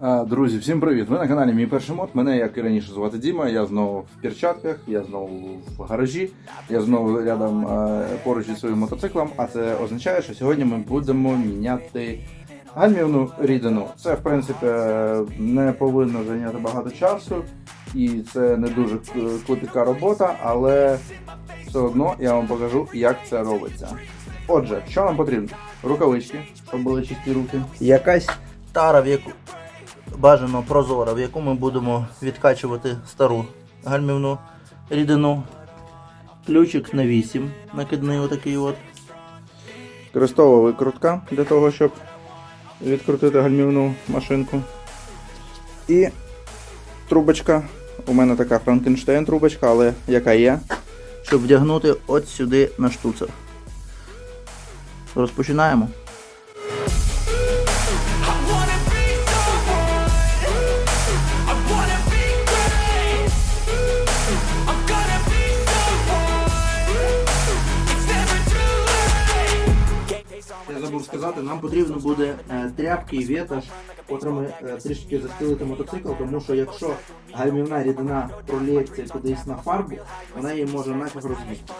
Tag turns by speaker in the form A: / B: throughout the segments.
A: Друзі, всім привіт! Ви на каналі Мій перший мод. Мене, як і раніше, звати Діма. Я знову в перчатках, я знову в гаражі, я знову рядом поруч зі своїм мотоциклом. А це означає, що сьогодні ми будемо міняти гальмівну рідину. Це, в принципі, не повинно зайняти багато часу, і це не дуже клопітка робота, але все одно я вам покажу, як це робиться. Отже, що нам потрібно? Рукавички, щоб були чисті руки.
B: Якась тара, в яку бажано прозора, в яку ми будемо відкачувати стару гальмівну рідину. Ключик на 8, накидний отакий от.
A: Крестова викрутка для того, щоб відкрутити гальмівну машинку. І трубочка. У мене така Франкенштейн трубочка, але яка є.
B: Щоб вдягнути от сюди на штуцер. Розпочинаємо. Сказати, нам потрібно буде е, тряпки і вітаж, котрими е, трішки застелити мотоцикл, тому що якщо гальмівна рідина пролється кудись на фарбу, вона її може нафіг розбити.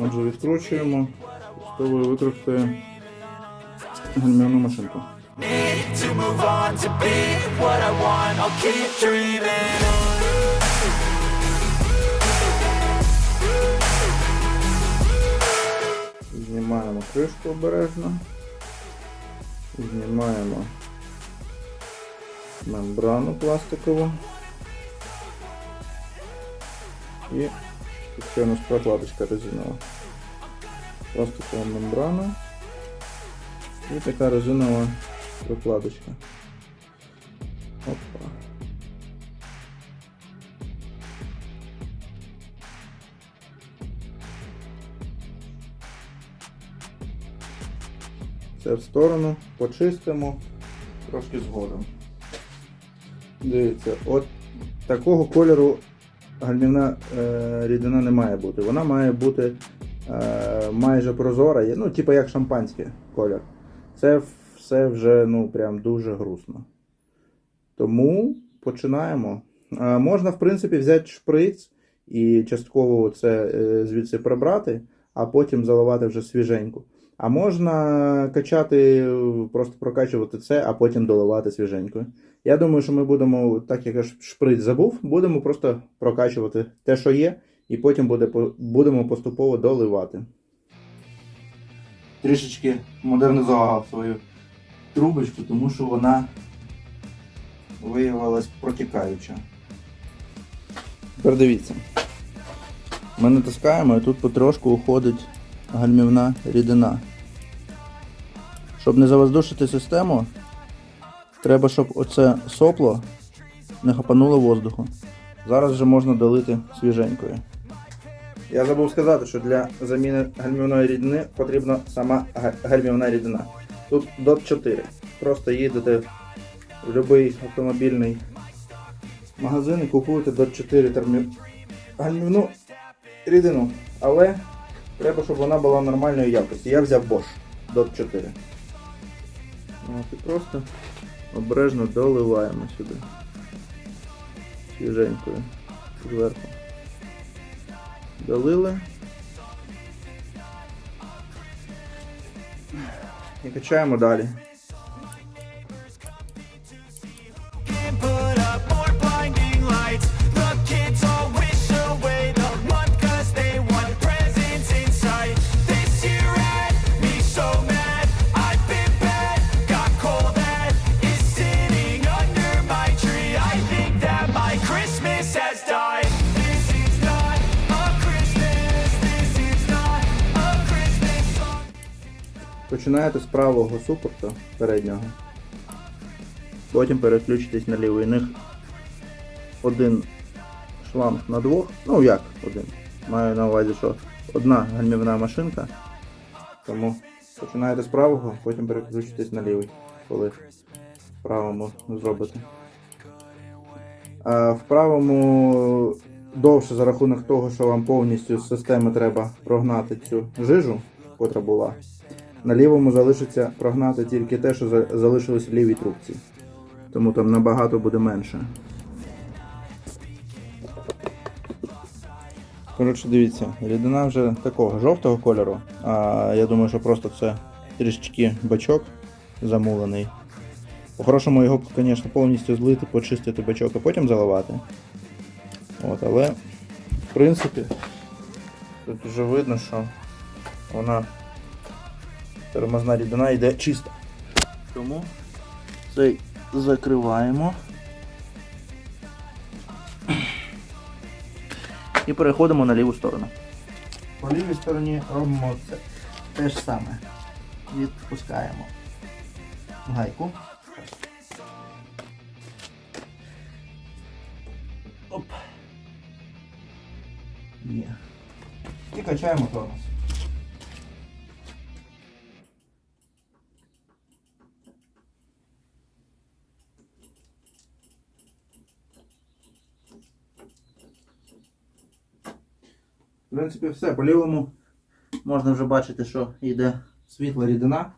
A: Отже, відкручуємо, спробую викрутити гальмівну машинку. Знімаємо кришку обережно. Знімаємо мембрану пластикову. І тут ще у нас прокладочка резинова. Пластикова мембрана. І така резинова прокладочка. Опа. Це в сторону, почистимо трошки згодом. Дивіться, от такого кольору гальмівна е, рідина не має бути. Вона має бути майже прозора, ну, типу як шампанське колір. Це все вже ну, прям дуже грустно. Тому починаємо. Е, можна, в принципі, взяти шприц і частково це е, звідси прибрати, а потім заливати вже свіженьку. А можна качати, е, просто прокачувати це, а потім доливати свіженькою. Я думаю, що ми будемо, так як я шприц забув, будемо просто прокачувати те, що є, і потім буде, будемо поступово доливати. Трішечки модернізував свою трубочку, тому що вона виявилась протікаюча. Тепер дивіться. Ми натискаємо і тут потрошку уходить гальмівна рідина. Щоб не завоздушити систему, треба, щоб оце сопло не хапануло воздуху. Зараз вже можна долити свіженькою. Я забув сказати, що для заміни гальмівної рідини потрібна сама гальмівна рідина. Тут DOT 4. Просто їдете в будь-який автомобільний магазин і купуєте DOT 4 термі... гальмівну рідину. Але треба, щоб вона була нормальної якості. Я взяв Bosch DOT 4. От і просто обережно доливаємо сюди. Свіженькою. Зверху. Долили. І качаємо далі. Починаєте з правого супорту переднього. Потім переключитесь на лівий. Них один шланг на двох. Ну як один. Маю на увазі, що одна гальмівна машинка. Тому починаєте з правого, потім переключитесь на лівий. Коли в правому зробите. А в правому довше за рахунок того, що вам повністю з системи треба прогнати цю жижу, котра була. На лівому залишиться прогнати тільки те, що за- залишилось в лівій трубці. Тому там набагато буде менше. Коротше, дивіться, рідина вже такого жовтого кольору. А я думаю, що просто це трішечки бачок замулений. По-хорошому його, звісно, повністю злити, почистити бачок, а потім заливати. От, але, в принципі, тут вже видно, що вона тормозна рідина йде чиста.
C: Тому цей закриваємо. І переходимо на ліву сторону. По лівій стороні робимо це те ж саме. Відпускаємо гайку. Оп. Є. І качаємо тонус.
A: В принципі, все. По лівому можна вже бачити, що йде світла рідина.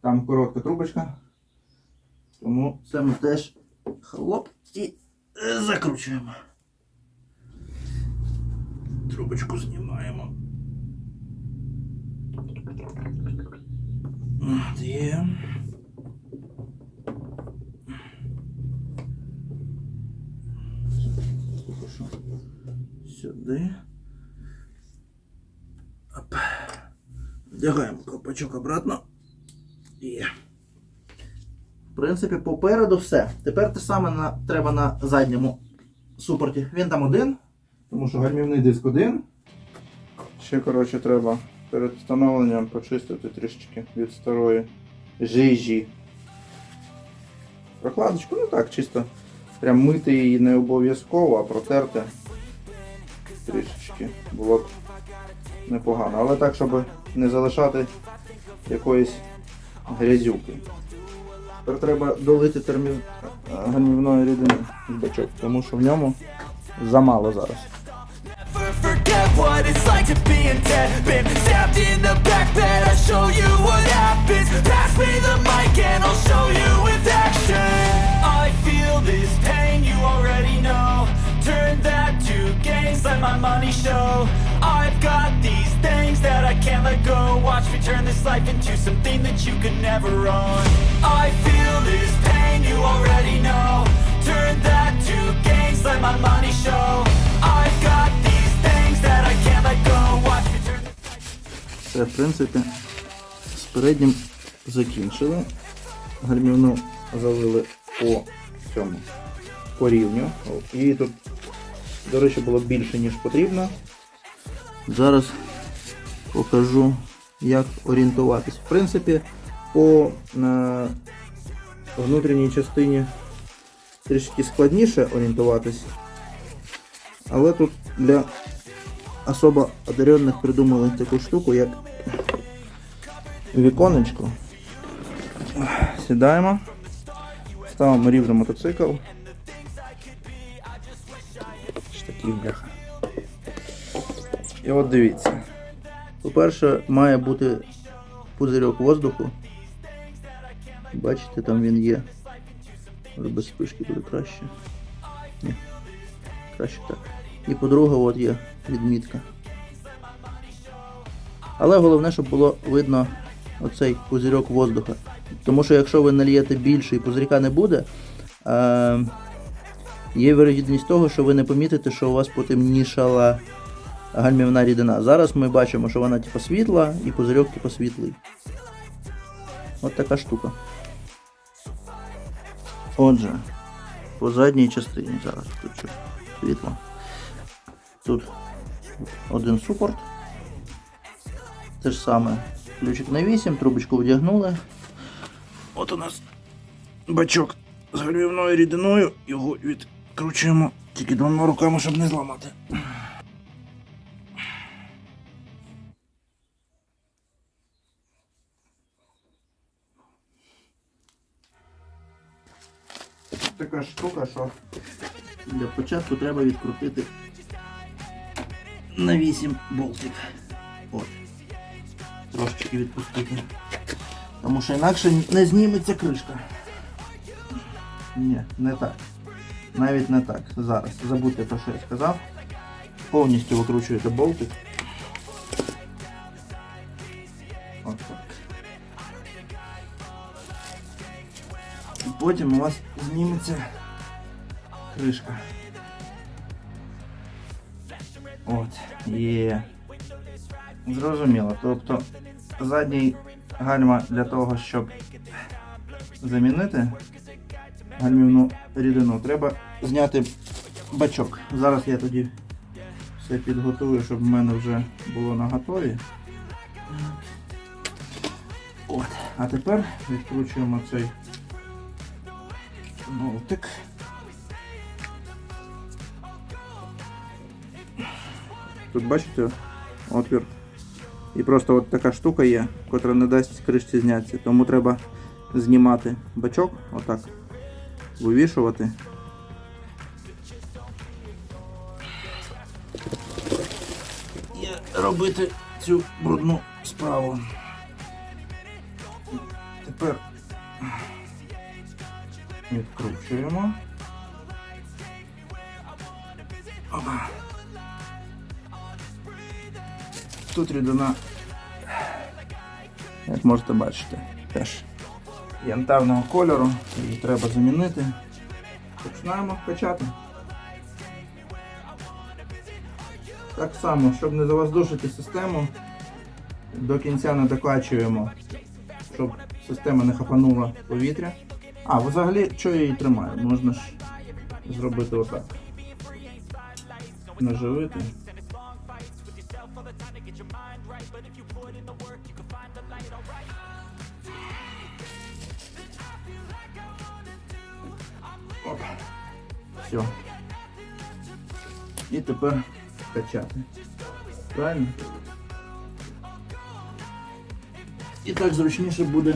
A: Там коротка трубочка. Тому
C: Це ми теж хлоп і е, закручуємо.
A: трубочку знімаємо. От. Сюди. Оп. Вдягаємо колпачок обратно. Є.
C: В принципі, попереду все. Тепер те саме на, треба на задньому супорті. Він там один.
A: Тому що гальмівний диск один. Ще, коротше, треба перед встановленням почистити трішечки від старої жижі. Прокладочку, ну так, чисто прям мити її не обов'язково, а протерти трішечки було б непогано. Але так, щоб не залишати якоїсь грязюки. Тепер треба долити термін гальмівної рідини в бачок, тому що в ньому замало зараз.
B: I feel this pain, you already know Turn that to gains, let my money show I've got these things that I can't let go Watch me turn this life into something that you could never own I feel this pain, you already know Turn that to gains, let my money show I've got these things that I can't let go Watch me turn this
C: Все, в принципі, з переднім закінчили. Гальмівну залили по цьому
A: по рівню. Її тут, до речі, було більше, ніж потрібно.
C: Зараз покажу, як орієнтуватись.
A: В принципі, по е, внутрішній частині трішки складніше орієнтуватись. Але тут для особо одарених придумали таку штуку, як віконечко. Сідаємо, ставимо рівно мотоцикл. Бляха. І от дивіться.
C: По-перше, має бути пузирьок воздуху. Бачите, там він є. Може без спишки буде краще. Ні. Краще так. І по-друге, от є відмітка. Але головне, щоб було видно оцей пузирьок воздуха. Тому що якщо ви нальєте більше і пузирька не буде, е- є вирогідність того, що ви не помітите, що у вас потемнішала гальмівна рідина. Зараз ми бачимо, що вона типу світла і пузирьок типу світлий. От така штука. Отже, по задній частині зараз включу світло. Тут один супорт. Те ж саме ключик на 8, трубочку вдягнули.
A: От у нас бачок з гальмівною рідиною, його Кручуємо тільки двома руками, щоб не зламати. Така штука, що
B: для початку треба відкрутити на 8 болтів. От. Трошечки відпустити. Тому що інакше не зніметься кришка.
A: Ні, не так. Навіть не так. Зараз. Забудьте про що я сказав. Повністю викручуєте болтик. От потім у вас зніметься кришка. От, є. Зрозуміло. Тобто задній гальма для того, щоб замінити гальмівну рідину, треба зняти бачок. Зараз я тоді все підготую, щоб в мене вже було на готові. От. А тепер відкручуємо цей болтик. Тут бачите отвір. І просто от така штука є, котра не дасть кришці знятися. Тому треба знімати бачок, отак, вивішувати. І робити цю брудну справу. Тепер відкручуємо. Опа. Тут рідина, як можете бачити, теж янтарного кольору, її треба замінити. Починаємо качати. Так само, щоб не завоздушити систему, до кінця не докачуємо, щоб система не хапанула повітря. А, взагалі, що я її тримаю? Можна ж зробити отак. Наживити. Тепер качати. Правильно? І так зручніше буде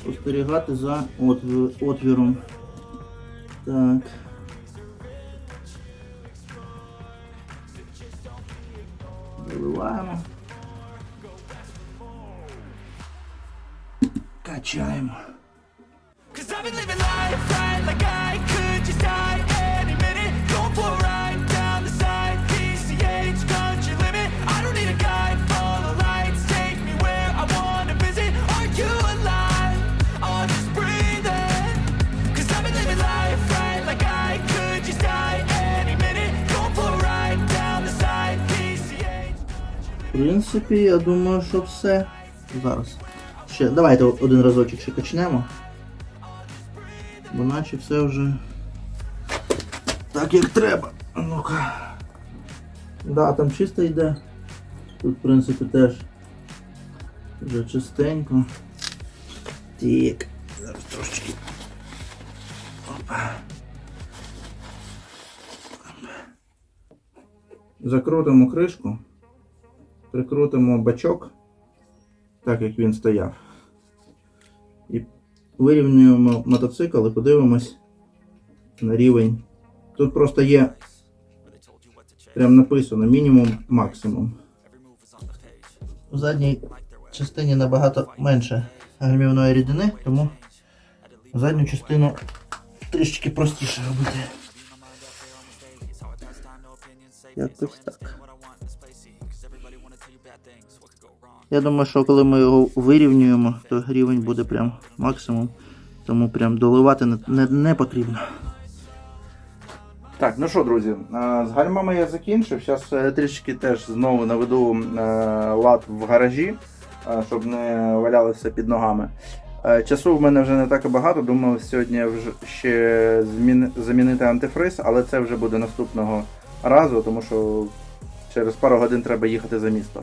A: спостерігати за отві- отвіром. Так.
B: Принципі, я думаю, що все. Зараз. Ще, давайте один разочок ще качнемо. Бо наче все вже так як треба. Ну-ка. Да, там чисто йде. Тут, в принципі, теж вже чистенько. Так, зараз трошечки. Опа.
A: Закрутимо кришку, прикрутимо бачок, так як він стояв. І вирівнюємо мотоцикл і подивимось на рівень. Тут просто є прям написано мінімум, максимум.
B: В задній частині набагато менше гальмівної рідини, тому задню частину трішечки простіше робити. Якось так. Я думаю, що коли ми його вирівнюємо, то рівень буде прям максимум. Тому прям доливати не, не, не потрібно.
A: Так, ну що, друзі, е, з гальмами я закінчив. Зараз трішки теж знову наведу е, лад в гаражі, е, щоб не валялося під ногами. Е, Часу в мене вже не так і багато. Думав сьогодні ще замінити антифриз, але це вже буде наступного разу, тому що через пару годин треба їхати за місто.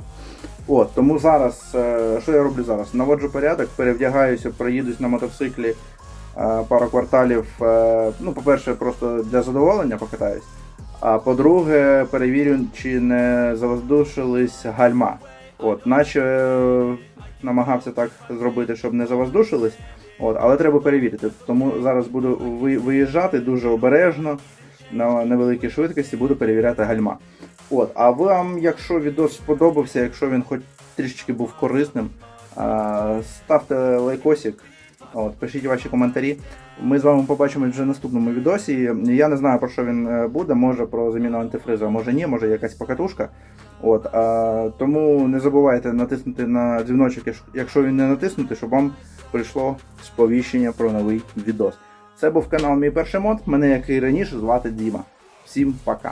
A: От, тому зараз, е, що я роблю зараз? Наводжу порядок, перевдягаюся, проїдусь на мотоциклі е, пару кварталів. е, Ну, по-перше, просто для задоволення покатаюсь. А по-друге, перевірю, чи не завоздушились гальма. От, наче намагався так зробити, щоб не завоздушились. От, але треба перевірити. Тому зараз буду ви- виїжджати дуже обережно на невеликій швидкості, буду перевіряти гальма. От, а вам, якщо відос сподобався, якщо він хоч трішечки був корисним, ставте лайкосик, от, пишіть ваші коментарі. Ми з вами побачимо вже в наступному відосі. Я не знаю про що він е, буде, може про заміну антифризу, а може ні, може якась покатушка. От, а, тому не забувайте натиснути на дзвіночок, якщо він не натиснути, щоб вам прийшло сповіщення про новий відос. Це був канал Мій перший мод. Мене, як і раніше, звати Діма. Всім пока.